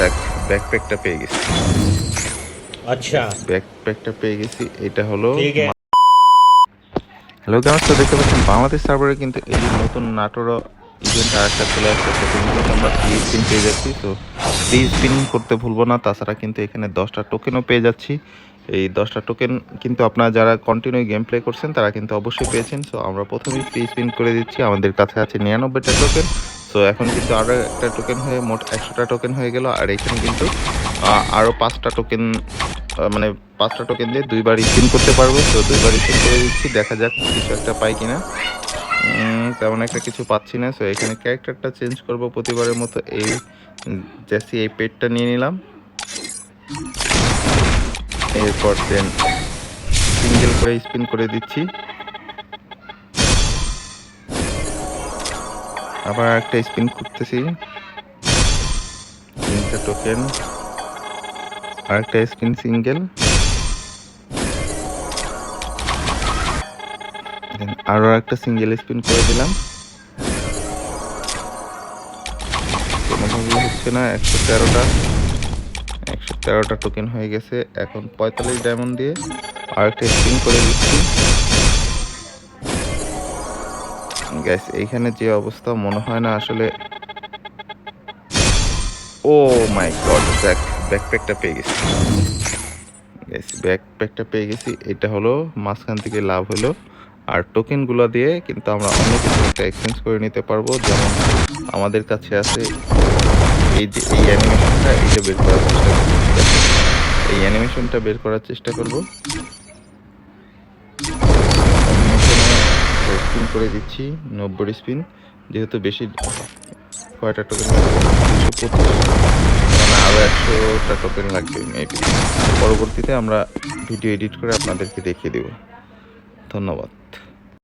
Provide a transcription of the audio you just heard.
যাক ব্যাকপ্যাকটা পেয়ে গেছি। আচ্ছা। ব্যাকপ্যাকটা পেয়ে গেছি এটা হলো হ্যালো গার্স দেখতে পাচ্ছেন বাংলাদেশ সার্ভারে কিন্তু এই নতুন নাটোরও ইভেন্ট আর একটা চলে আসছে কিন্তু আমরা ফ্রি স্পিন পেয়ে যাচ্ছি তো ফ্রি স্পিন করতে ভুলবো না তাছাড়া কিন্তু এখানে দশটা টোকেনও পেয়ে যাচ্ছি। এই দশটা টোকেন কিন্তু আপনারা যারা কন্টিনিউ গেম প্লে করছেন তারা কিন্তু অবশ্যই পেয়েছেন সো আমরা প্রথমেই ফ্রি স্পিন করে দিচ্ছি আমাদের কাছে আছে নিরানব্বইটা টোকেন সো এখন কিন্তু আরও একটা টোকেন হয়ে মোট একশোটা টোকেন হয়ে গেল আর এখানে কিন্তু আরও পাঁচটা টোকেন মানে পাঁচটা টোকেন দিয়ে দুইবার স্পিন করতে পারব। তো দুইবার স্পিন করে দিচ্ছি দেখা যাক কিছু একটা পাই কিনা। উম, তেমন একটা কিছু পাচ্ছি না। সো এখানে ক্যারেক্টারটা চেঞ্জ করব প্রতিবারের মতো। এই জেসি এই পেটটা নিয়ে নিলাম। এরপর দেন সিঙ্গেল করে স্পিন করে দিচ্ছি। আবার একটা স্পিন করতেছি। তিনটা টোকেন আরেকটা স্পিন সিঙ্গেল Then আরও একটা সিঙ্গেল স্পিন করে দিলাম। হচ্ছে না, একশো তেরোটা একশো তেরোটা টোকেন হয়ে গেছে। এখন পঁয়তাল্লিশ ডায়মন্ড দিয়ে আরেকটা স্পিন করে দিচ্ছি। গ্যাস এইখানে যে অবস্থা মনে হয় না আসলে। ও মাই গড, ব্যাক, ব্যাকপ্যাকটা পেয়ে গেছি। গ্যাস ব্যাকপ্যাকটা পেয়ে গেছি। এটা হলো, মাঝখান থেকে লাভ হলো। আর টোকেনগুলো দিয়ে কিন্তু আমরা অন্য কিছু একটা এক্সচেঞ্জ করে নিতে পারব। যেমন আমাদের কাছে আছে এই যে এই অ্যানিমেশনটা এটা বের করার চেষ্টা করব। এই অ্যানিমেশনটা বের করার চেষ্টা করব। স্পিন করে দিচ্ছি নব্বই স্পিন। যেহেতু বেশি কয়টা টোকেন দুশো মানে আরও একশোটা টোকেন লাগবে মেবি পরবর্তীতে আমরা ভিডিও এডিট করে আপনাদেরকে দেখিয়ে দেব। ধন্যবাদ।